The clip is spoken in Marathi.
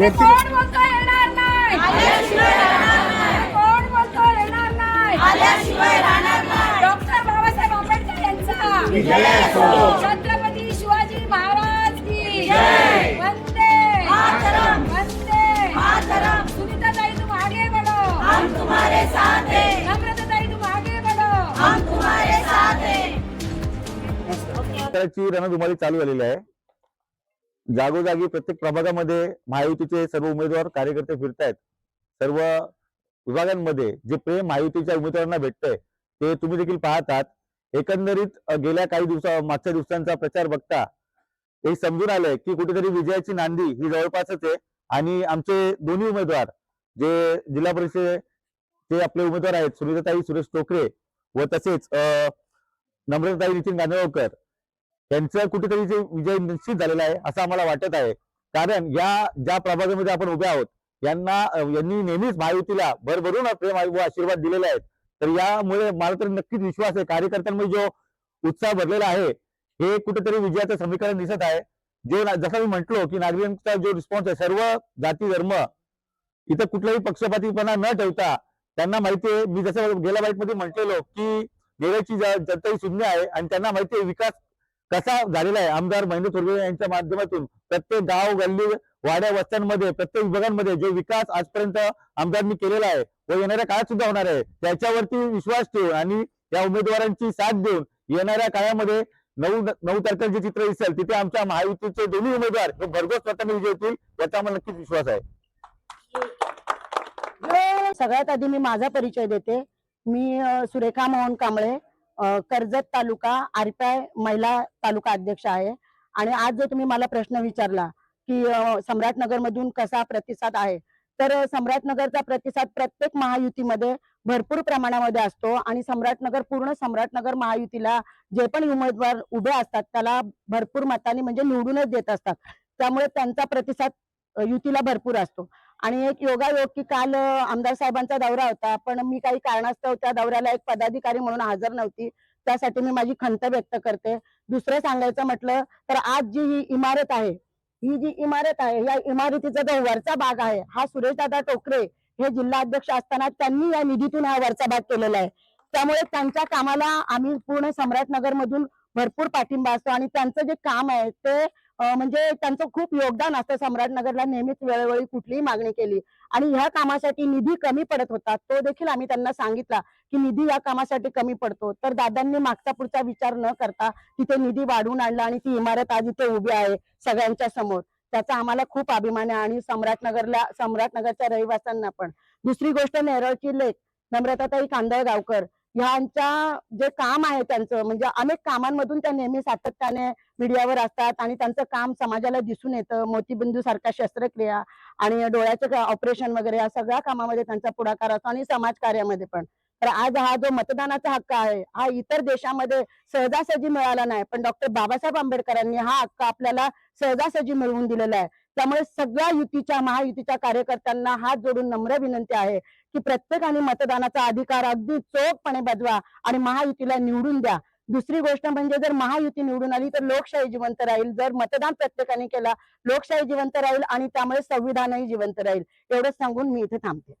कोण बोलतो येणार नाही? कोण बोलतो येणार नाही? डॉक्टर बाबासाहेब आंबेडकर यांचा. छत्रपती शिवाजी महाराज की. वंदे. वंदे. सुनीताताई तुम आगे बढ़ो हम तुम्हारे साथ हैं नम्रताताई तुम आगे बढ़ो हम तुम्हारे साथ हैं प्रचाराची रणधुमाळी चालू झालेली आहे. जागोजागी प्रत्येक प्रभागामध्ये महायुतीचे सर्व उमेदवार कार्यकर्ते फिरत आहेत सर्व विभागांमध्ये जे प्रेम महायुतीच्या उमेदवारांना भेटतंय ते तुम्ही देखील पाहतात. एकंदरीत गेल्या काही दिवसा मागच्या दिवसांचा प्रचार बघता हे समजून आलंय की कुठेतरी विजयाची नांदी ही जवळपासच आहे. आणि आमचे दोन्ही उमेदवार जे जिल्हा परिषदेचे आपले उमेदवार आहेत सुनीताताई सुरेश टोकरे व तसेच अ, नम्रताताई नितीन गांधळकर यांचं कुठेतरी जे विजय निश्चित झालेला आहे असं आम्हाला वाटत आहे. कारण या ज्या प्रभागामध्ये आपण उभे आहोत यांना यांनी नेहमीच महायुतीला भरभरून प्रेम व आशीर्वाद दिलेले आहेत. तर यामुळे मला तर नक्कीच विश्वास आहे कार्यकर्त्यांमध्ये जो उत्साह भरलेला आहे हे कुठेतरी विजयाचं समीकरण दिसत आहे. जो जसं मी म्हटलो की नागरिकांचा जो रिस्पॉन्स आहे सर्व जाती धर्म इथं कुठलाही पक्षपातीपणा न ठेवता त्यांना माहिती आहे मी जसं गेल्या बाईकमध्ये म्हटलेलो की गेल्याची जनता ही शून्य आहे आणि त्यांना माहिती आहे विकास कसा झालेला आहे? आमदार महेंद्र थोरवे यांच्या माध्यमातून प्रत्येक गाव गल्ली वाड्या वस्त्यांमध्ये प्रत्येक विभागांमध्ये जो विकास आजपर्यंत आमदारांनी केलेला आहे व येणाऱ्या काळात सुद्धा होणार आहे त्याच्यावरती विश्वास ठेवून आणि या उमेदवारांची साथ देऊन येणाऱ्या काळामध्ये नऊ नऊ तारखेला जे चित्र दिसेल तिथे आमच्या महायुतीचे दोन्ही उमेदवार हे भरघोस स्वतःने विजय होतील याचा आम्हाला नक्कीच विश्वास आहे. सगळ्यात आधी मी माझा परिचय देते. मी सुरेखा मोहन कांबळे कर्जत तालुका आरपीआय महिला तालुका अध्यक्ष आहे. आणि आज जो तुम्ही मला प्रश्न विचारला की सम्राटनगर मधून कसा प्रतिसाद आहे? तर सम्राटनगरचा प्रतिसाद प्रत्येक महायुतीमध्ये भरपूर प्रमाणामध्ये असतो आणि सम्राटनगर पूर्ण सम्राटनगर महायुतीला जे पण उमेदवार उभे असतात त्याला भरपूर मतांनी म्हणजे निवडूनच देत असतात. त्यामुळे त्यांचा प्रतिसाद युतीला भरपूर असतो. आणि एक योगायोग की काल आमदार साहेबांचा दौरा होता. पण मी काही कारणास्तव त्या दौऱ्याला एक पदाधिकारी म्हणून हजर नव्हती. त्यासाठी मी माझी खंत व्यक्त करते. दुसरं सांगायचं म्हटलं तर आज जी ही इमारत आहे ही जी इमारत आहे या इमारतीचा जो वरचा भाग आहे हा सुरेशदादा टोकरे हे जिल्हा अध्यक्ष असताना त्यांनी या निधीतून हा वरचा भाग केलेला आहे. त्यामुळे त्यांच्या कामाला आम्ही पूर्ण सम्राटनगर मधून भरपूर पाठिंबा असतो आणि त्यांचं जे काम आहे ते म्हणजे त्यांचं खूप योगदान असतं. सम्राटनगरला नेहमीच वेळोवेळी कुठलीही मागणी केली. आणि ह्या कामासाठी निधी कमी पडत होता. तो देखील आम्ही त्यांना सांगितला की निधी या कामासाठी कमी पडतो. तर दादांनी मागचा पुढचा विचार न करता तिथे निधी वाढवून आणला आणि ती इमारत आज इथे उभी आहे सगळ्यांच्या समोर. त्याचा आम्हाला खूप अभिमान आहे आणि सम्राटनगरला सम्राटनगरच्या रहिवाशांना पण. दुसरी गोष्ट नेरळची लेख नम्रताताई कांदळगावकर. ह्यांच्या जे काम आहे त्यांचं म्हणजे अनेक कामांमधून त्या नेहमी सातत्याने मीडियावर असतात आणि त्यांचं काम समाजाला दिसून येतं. मोतीबिंदू सारख्या शस्त्रक्रिया आणि डोळ्याचं ऑपरेशन वगैरे या सगळ्या कामामध्ये त्यांचा पुढाकार असतो आणि समाजकार्यामध्ये पण. तर आज हा जो मतदानाचा हक्क आहे हा इतर देशामध्ये सहजासहजी मिळाला नाही पण डॉक्टर बाबासाहेब आंबेडकरांनी हा हक्क आपल्याला सहजासहजी मिळवून दिलेला आहे. त्यामुळे सगळ्या युतीच्या महायुतीच्या कार्यकर्त्यांना हात जोडून नम्र विनंती आहे की प्रत्येकाने मतदानाचा अधिकार अगदी चोखपणे बजवा आणि महायुतीला निवडून द्या. दुसरी गोष्ट म्हणजे जर महायुती निवडून आली तर लोकशाही जिवंत राहील. जर मतदान प्रत्येकाने केला लोकशाही जिवंत राहील आणि त्यामुळे संविधानही जिवंत राहील. एवढंच सांगून मी इथे थांबते.